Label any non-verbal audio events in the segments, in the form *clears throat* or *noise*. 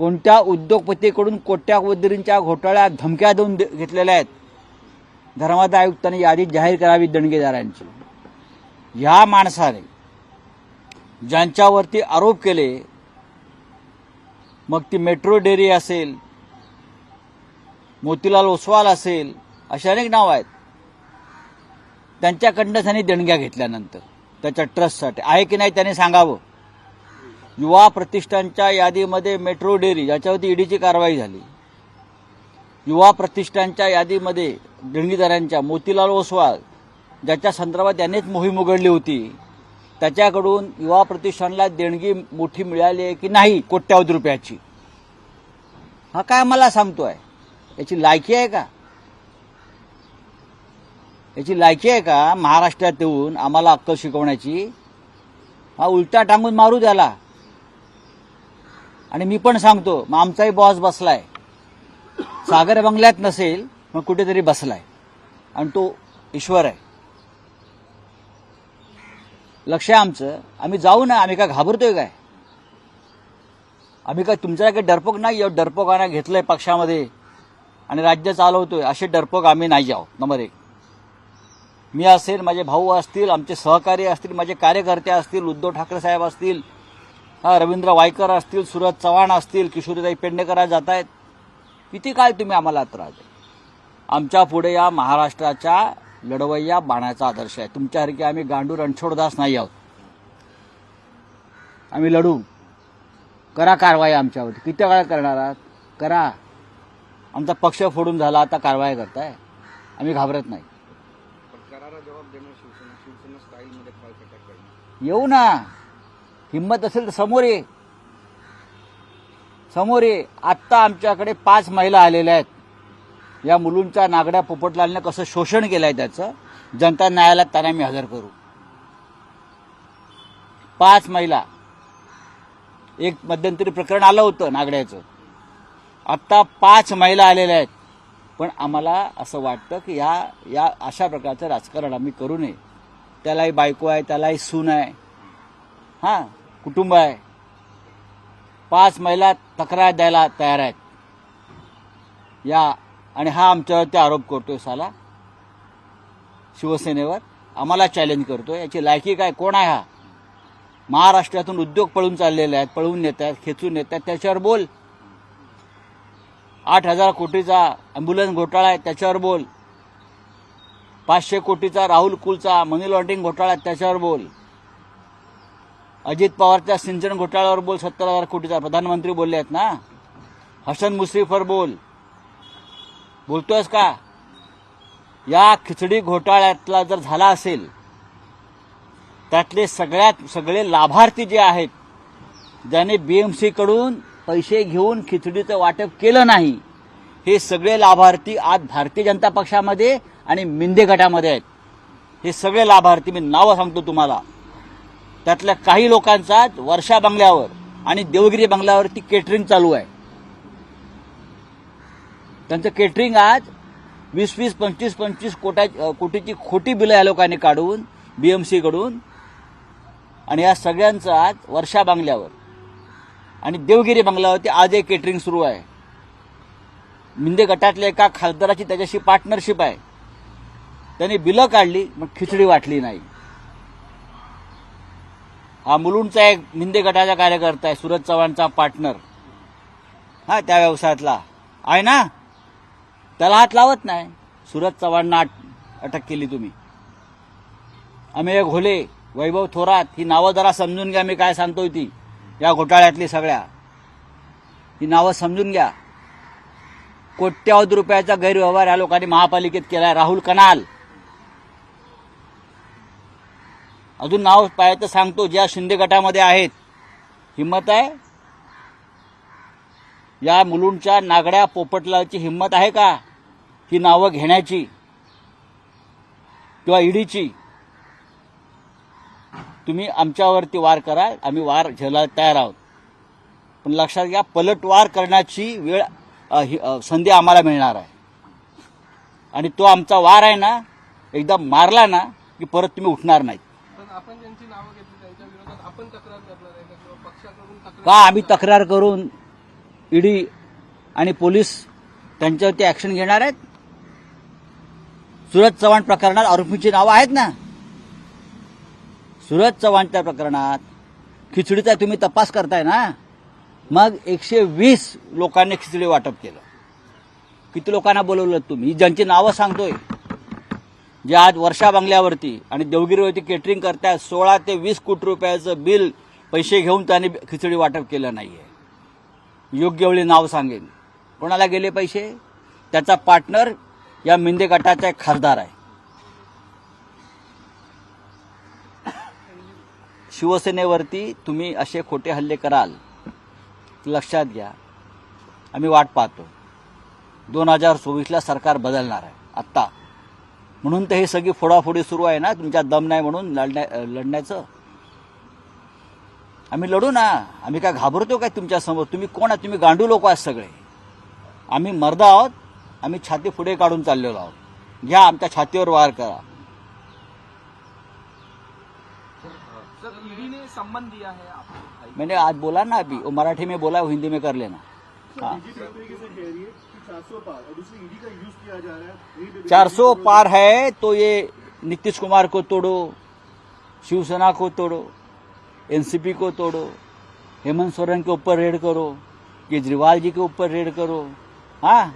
कोणत्या उद्योगपतीकडून कोट्यावधींच्या घोटाळ्यात धमक्या देऊन दे- घेतलेल्या आहेत? धर्मादाय आयुक्तांनी यादी जाहीर करावी दणगेदारांची. ह्या माणसाने ज्यांच्यावरती आरोप केले मग ती मेट्रो डेअरी असेल मोतीलाल ओसवाल असेल अशी अनेक नावं आहेत. त्यांच्याकडनं त्यांनी देणग्या घेतल्यानंतर त्याच्या ट्रस्टसाठी आहे की नाही त्याने सांगावं? युवा प्रतिष्ठानच्या यादीमध्ये मेट्रो डेअरी ज्याच्यावरती ईडीची कारवाई झाली. युवा प्रतिष्ठानच्या यादीमध्ये देणगीदारांच्या मोतीलाल ओसवाल ज्याच्या संदर्भात त्यांनीच मोहीम उघडली होती. त्याच्याकडून युवा प्रतिष्ठानला देणगी मोठी मिळाली आहे की नाही कोट्यावधी रुपयाची? हा काय मला सांगतोय? याची लायकी आहे का? याची लायकी आहे का? महाराष्ट्रात येऊन आम्हाला अक्कल शिकवण्याची? हा उलटा टांगून मारू द्याला आणि मी पण सांगतो मग आमचाही बॉस बसलाय. सागर बंगल्यात नसेल मग कुठेतरी बसलाय. आणि तो ईश्वर आहे. लक्ष आहे आमचं. आम्ही जाऊ ना आम्ही काय घाबरतोय काय? आम्ही काय तुमच्याकडे डरपोक नाही आहोत? डरपोकांना घेतलंय पक्षामध्ये. आणि राज्य चालवतोय. असे डरपोक आम्ही नाही जाऊ नंबर एक. मी असेल माझे भाऊ असतील आमचे सहकारी असतील माझे कार्यकर्ते असतील उद्धव ठाकरे साहेब असतील हा रवींद्र वायकर असतील सुरज चव्हाण असतील किशोरीताई पेडणेकर जात आहेत किती काय तुम्ही आम्हाला त्रास आमच्या पुढे या महाराष्ट्राच्या लढवय्या बाणाचा आदर्श आहे. तुमच्यासारखे आम्ही गांडूर रणछोडदास नाही आहोत. आम्ही लढू. करा कारवाई आमच्यावरती. किती वेळा करणार आहात? करा. आमचा पक्ष फोडून झाला आता कारवाई करताय. आम्ही घाबरत नाही. येऊ ना. हिंमत असेल तर समोर ये. समोर ये. आत्ता आमच्याकडे पाच महिला आलेल्या आहेत. या मुलूंच्या नागड्या पोपटलालने कसं शोषण केलं आहे त्याचं जनता न्यायालयात त्यांना मी हजर करू. पाच महिला. एक मध्यंतरी प्रकरण आलं होतं नागड्याचं. आत्ता पाच महिला आलेल्या आहेत. पण आम्हाला असं वाटतं की या या अशा प्रकारचं राजकारण आम्ही करू नये. त्यालाही बायको आहे त्यालाही सून आहे. हां. कुटुंब आहे. पाच महिला तक्रार द्यायला तयार आहेत. या आणि हा आमच्यावरती आरोप करतोय साला. शिवसेनेवर. आम्हाला चॅलेंज करतोय. याची लायकी काय? कोण आहे हा? महाराष्ट्रातून उद्योग पळून चाललेले आहेत पळवून नेत आहेत खेचून नेत आहेत त्याच्यावर बोल. आठ हजार कोटीचा ॲम्ब्युलन्स घोटाळा आहे त्याच्यावर बोल. पाचशे कोटीचा राहुल कुलचा मनी लॉन्ड्रिंग घोटाळा आहे त्याच्यावर बोल. अजित पवारच्या सिंचन घोटाळ्यावर बोल सत्तर हजार कोटीचा. प्रधानमंत्री बोलले आहेत ना? हसन मुश्रीफवर बोल. बोलतोयस का? या खिचडी घोटाळ्यातला जर झाला असेल त्यातले सगळ्यात सगळे लाभार्थी जे आहेत ज्याने बीएमसी कडून पैसे घेऊन खिचडीचं वाटप केलं नाही हे सगळे लाभार्थी आज भारतीय जनता पक्षामध्ये आणि मिंदे गटामध्ये आहेत. हे सगळे लाभार्थी मी नावं सांगतो तुम्हाला. त्यातल्या काही लोकांचा वर्षा बंगल्यावर आणि देवगिरी बंगल्यावरती केटरिंग चालू आहे. त्यांचं केटरिंग आज वीस वीस पंचवीस पंचवीस कोटा कोटीची खोटी बिलं या लोकांनी काढून बीएमसी कडून आणि या सगळ्यांचं आज वर्षा बंगल्यावर. आणि देवगिरी बंगल्यावरती आज एक केटरिंग सुरू आहे. मिंदे गटातल्या एका खासदाराची त्याच्याशी पार्टनरशिप आहे. त्यांनी बिलं काढली मग खिचडी वाटली नाही. हा मुलुंडचा एक मिंदे गटाचा कार्यकर्ता आहे सूरज चव्हाणचा पार्टनर हा त्या व्यवसायातला. आहे ना? त्याला हात लावत नाही. सूरज चव्हाणना अटक केली तुम्ही. अमेय घोले वैभव थोरात ही नावं जरा समजून घ्या मी काय सांगतोय ती. या घोटाळ्यातली सगळ्या. ही नावं समजून घ्या. कोट्यावधी रुपयाचा गैरव्यवहार या लोकांनी महापालिकेत केलाय. राहुल कनाल. अजून नाव पाहिजे तर सांगतो ज्या शिंदे गटामध्ये आहेत. हिंमत आहे? या मुलुंडच्या नागड्या पोपटलाची हिंमत आहे का? ही नावं घेण्याची किंवा ईडीची? तुम्ही आमच्यावरती वार करा आम्ही वार झेलायला तयार आहोत. पण लक्षात घ्या पलटवार करण्याची वेळ ही, संधी आम्हाला मिळणार आहे. आणि तो आमचा वार आहे ना एकदा मारला ना की परत तुम्ही उठणार नाहीत. आपण ज्यांची नावं घेतली त्यांच्या विरोधात आपण तक्रार करणार आहे का? किंवा पक्षाकडून तक्रार का आम्ही तक्रार करून ईडी आणि पोलीस त्यांच्यावरती ऍक्शन घेणार आहेत. सुरज चव्हाण प्रकरणात आरोपींची नावं आहेत ना? सुरज चव्हाणच्या प्रकरणात खिचडीचा तुम्ही तपास करताय ना? मग एकशे वीस लोकांनी खिचडी वाटप केलं. किती लोकांना बोलवलं तुम्ही? ज्यांची नावं सांगतोय. जे आज वर्षा बंगल्यावरती आणि देवगिरीवरती केटरिंग करतात सोळा ते वीस कोटी रुपयाचं बिल पैसे घेऊन त्यांनी खिचडी वाटप केलं नाही आहे योग्य वेळी नाव सांगेन. कोणाला गेले पैसे? त्याचा पार्टनर या मिंदे गटाचा एक खासदार आहे. शिवसेनेवरती तुम्ही असे खोटे हल्ले कराल लक्षात घ्या. आम्ही वाट पाहतो. दोन हजार चोवीसला सरकार बदलणार आहे. आत्ता. म्हणून तर हे सगळी फोडाफोडी सुरू आहे ना तुमच्यात दम नाही म्हणून लढण्या लढण्याचं. आम्ही लढू ना. आम्ही काय घाबरतो काय तुमच्यासमोर तुम्ही कोण आहात? तुम्ही गांडू लोक आहात सगळे. आम्ही मर्द आहोत. आम्ही छाती पुढे काढून चाललेलो आहोत. घ्या आमच्या छातीवर वार करा. ने दिया है आपको मैंने आज बोला ना अभी. वो मराठी में बोला वो हिंदी में कर लेना. हाँ. चार सौ पार। है। तो ये नीतीश कुमार को तोड़ो शिवसेना को तोड़ो एनसीपी को तोड़ो हेमंत सोरेन के ऊपर रेड करो केजरीवाल जी के ऊपर रेड करो। हाँ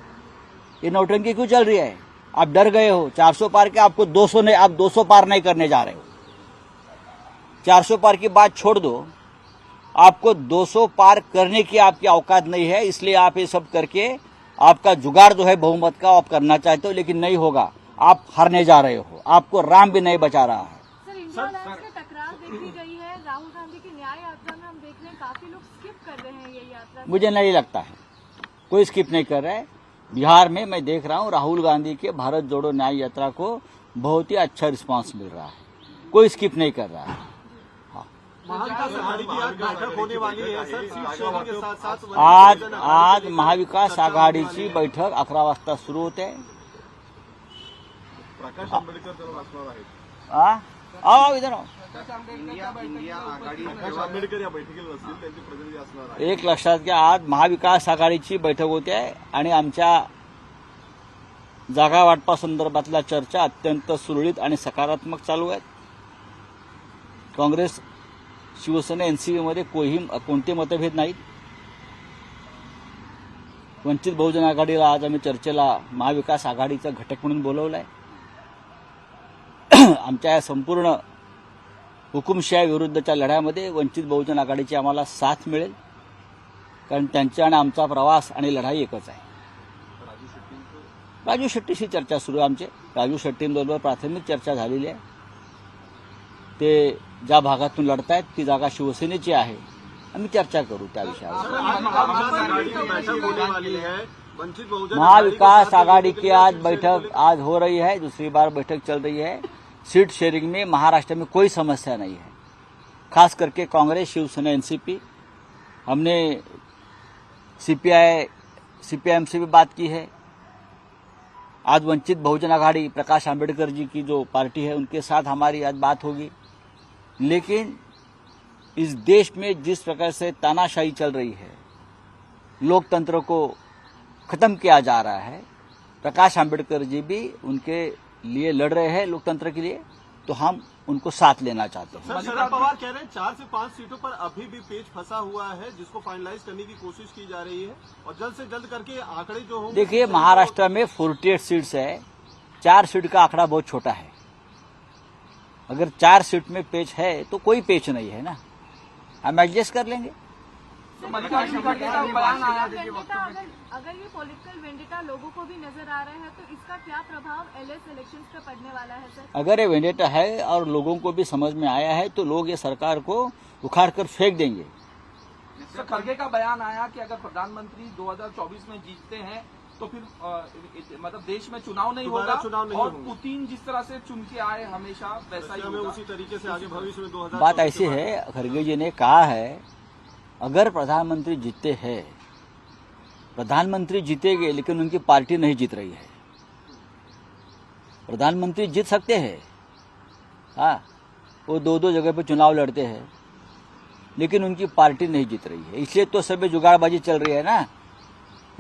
ये नौटंकी क्यों चल रही है? आप डर गए हो 400 पार के आपको 200 नहीं आप 200 पार नहीं करने जा रहे हो। 400 पार की बात छोड़ दो आपको 200 पार करने की आपकी औकात नहीं है इसलिए आप ये सब करके आपका जुगाड़ जो है बहुमत का आप करना चाहते हो लेकिन नहीं होगा। आप हारने जा रहे हो। आपको राम भी नहीं बचा रहा है। सर इंडिया अलायंस में टकरार देखी गई है। राहुल गांधी की न्याय यात्रा में हम देख रहे हैं काफ़ी लोग स्किप कर रहे हैं ये यात्रा। मुझे नहीं लगता है। कोई स्किप नहीं कर रहा है। बिहार में मैं देख रहा हूँ राहुल गांधी के भारत जोड़ो न्याय यात्रा को बहुत ही अच्छा रिस्पांस मिल रहा है। कोई स्किप नहीं कर रहा है। आज आज आज महाविकास आघाडीची बैठक अकरा वाजता सुरू होते. प्रकाश आंबेडकर असणार एक लक्षात घ्या आज महाविकास आघाडीची बैठक होते आहे आणि आमच्या जागा वाटपासंदर्भातल्या चर्चा अत्यंत सुरळीत आणि सकारात्मक चालू आहेत. काँग्रेस शिवसेना एनसीबीमध्ये कोही कोणते मतभेद नाहीत. वंचित बहुजन आघाडीला आज आम्ही चर्चेला महाविकास आघाडीचा घटक म्हणून बोलवलं आहे *clears throat* आमच्या या संपूर्ण हुकुमशाही विरुद्धच्या लढ्यामध्ये वंचित बहुजन आघाडीची आम्हाला साथ मिळेल. कारण त्यांचा आणि आमचा प्रवास आणि लढाई एकच आहे. राजू शेट्टीशी चर्चा सुरू आहे आमची. राजू शेट्टींबरोबर प्राथमिक चर्चा झालेली आहे. ते ज्या भागातून लढतायत ती जागा शिवसेनेची आहे. आम्ही चर्चा करू त्या विषयावर. है महाविकास आघाड़ी की आज बैठक आज हो रही है दूसरी बार बैठक चल रही है. सीट शेयरिंग में महाराष्ट्र में कोई समस्या नहीं है. खास करके कांग्रेस शिवसेना एनसीपी. हमने सीपीआई सीपीआईएम से भी बात की है. आज वंचित बहुजन आघाड़ी प्रकाश आंबेडकर जी की जो पार्टी है उनके साथ हमारी आज बात होगी. लेकिन इस देश में जिस प्रकार से तानाशाही चल रही है लोकतंत्र को खत्म किया जा रहा है प्रकाश आंबेडकर जी भी उनके लिए लड़ रहे हैं लोकतंत्र के लिए तो हम उनको साथ लेना चाहते हैं। सर शरद पवार कह रहे हैं चार से पाँच सीटों पर अभी भी पेच फंसा हुआ है जिसको फाइनलाइज करने की कोशिश की जा रही है और जल्द से जल्द करके आंकड़े जो होंगे देखिए महाराष्ट्र में 48 सीट्स है चार सीट का आंकड़ा बहुत छोटा है। अगर चार सीट में पेच है तो कोई पेच नहीं है ना। हम एडजस्ट कर लेंगे। मल्लिकार्जुन खड़गे का बयान आया देखिए वेंडिटा अगर अगर ये पॉलिटिकल वेंडेटा लोगों को भी नज़र आ रहा है तो इसका क्या प्रभाव एलएस इलेक्शंस पे पड़ने वाला है सर अगर ये वेंडेटा है और लोगों को भी समझ में आया है तो लोग ये सरकार को उखाड़ कर फेंक देंगे। सर खड़गे का बयान आया कि अगर प्रधानमंत्री 2024 में जीतते हैं तो फिर मतलब देश में चुनाव नहीं होगा चुनाव नहीं और पुतिन जिस तरह से चुन के आए हमेशा वैसा ही हमें उसी तरीके से आगे भविष्य में दो बात ऐसी है खड़गे जी ने कहा है अगर प्रधानमंत्री जीतते हैं प्रधानमंत्री जीतेंगे लेकिन उनकी पार्टी नहीं जीत रही है। प्रधानमंत्री जीत सकते हैं। हाँ वो दो दो जगह पे चुनाव लड़ते हैं लेकिन उनकी पार्टी नहीं जीत रही है। इसलिए तो सभी जुगाड़बाजी चल रही है ना?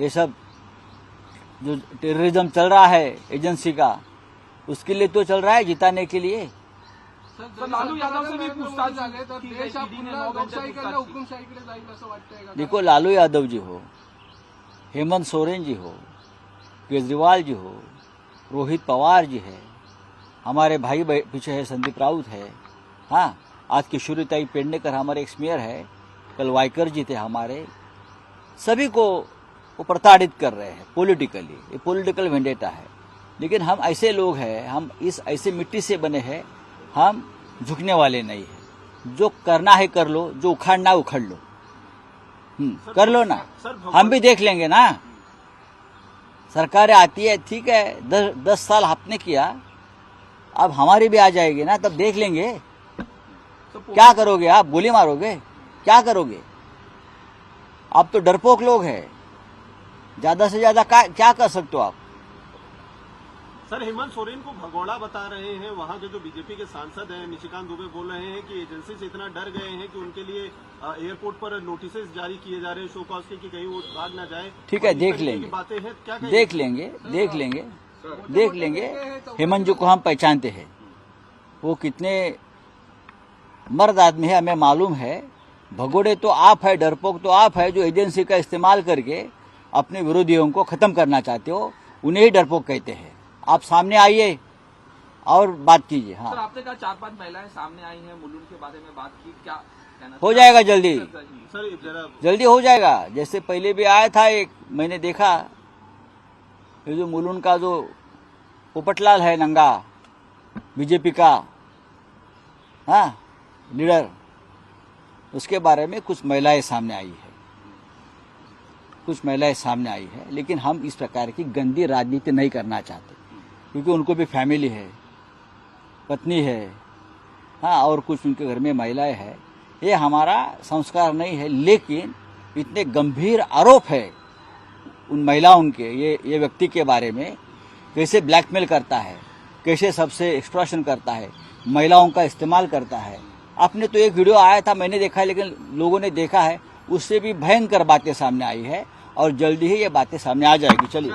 ये सब जो टेररिज्म चल रहा है एजेंसी का उसके लिए तो चल रहा है जिताने के लिए। लालू यादव से भी पूछताछ झाले तर देश हा पुन्हा नौ घंटे लोकशाहीकडनं पूछताछ की. हुकुमशाहीकडे जाईल असं वाटतंय का देखो लालू यादव जी हो हेमंत सोरेन जी हो केजरीवाल जी हो रोहित पवार जी है हमारे भाई पीछे है संदीप राउत है। हाँ आज किशोरीताई पेडनेकर हमारे एक्स मेयर है कल वाइकर जी थे हमारे। सभी को वो प्रताड़ित कर रहे हैं पॉलिटिकली ये पॉलिटिकल वेंडेटा है। लेकिन हम ऐसे लोग हैं हम इस ऐसे मिट्टी से बने हैं हम झुकने वाले नहीं हैं। जो करना है कर लो जो उखाड़ना उखाड़ लो। हम्म, कर लो ना। हम भी देख लेंगे ना। सरकारें आती है ठीक है दस दस साल आपने किया अब हमारी भी आ जाएगी ना तब देख लेंगे। क्या करोगे आप? गोली मारोगे? क्या करोगे? आप तो डरपोक लोग हैं। ज़्यादा से ज़्यादा क्या कर सकते हो आप? सर हेमंत सोरेन को भगोड़ा बता रहे हैं। वहाँ के जो बीजेपी के सांसद हैं निशिकांत दुबे बोल रहे हैं कि एजेंसी से इतना डर गए हैं कि उनके लिए एयरपोर्ट पर नोटिस जारी किए जा रहे हैं शो कॉज के कि कहीं वो भाग ना जाए। ठीक है, देख लेंगे। बातें हैं क्या कहेंगे? देख लेंगे देख लेंगे देख लेंगे। हेमंत जी को हम पहचानते हैं। वो कितने मर्द आदमी है हमें मालूम है। भगोड़े तो आप है डरपोक तो आप है जो एजेंसी का इस्तेमाल करके अपने विरोधियों को खत्म करना चाहते हो उन्हें ही डरपोक कहते हैं। आप सामने आइए और बात कीजिए सर हाँ आपने कहा चार पाँच महिलाएँ सामने आई हैं मुलुन के बारे में बात की क्या कहना हो जाएगा जल्दी। सर जल्दी हो जाएगा। जैसे पहले भी आया था एक मैंने देखा ये जो मुलुन का जो पोपटलाल है नंगा बीजेपी का हाँ लीडर उसके बारे में कुछ महिलाएँ सामने आई है। कुछ महिलाएँ सामने आई है, लेकिन हम इस प्रकार की गंदी राजनीति नहीं करना चाहते। क्योंकि उनको भी फैमिली है, पत्नी है हाँ और कुछ उनके घर में महिलाएँ हैं। ये हमारा संस्कार नहीं है, लेकिन इतने गंभीर आरोप है उन महिलाओं के, ये ये व्यक्ति के बारे में, कैसे ब्लैकमेल करता है, कैसे सबसे एक्सट्रॉशन करता है, महिलाओं का इस्तेमाल करता है। आपने तो एक वीडियो आया था, मैंने देखा है लेकिन लोगों ने देखा है, उससे भी भयंकर बातें सामने आई है। और जल्दी ही ये बातें सामने आ जाएगी चलिए।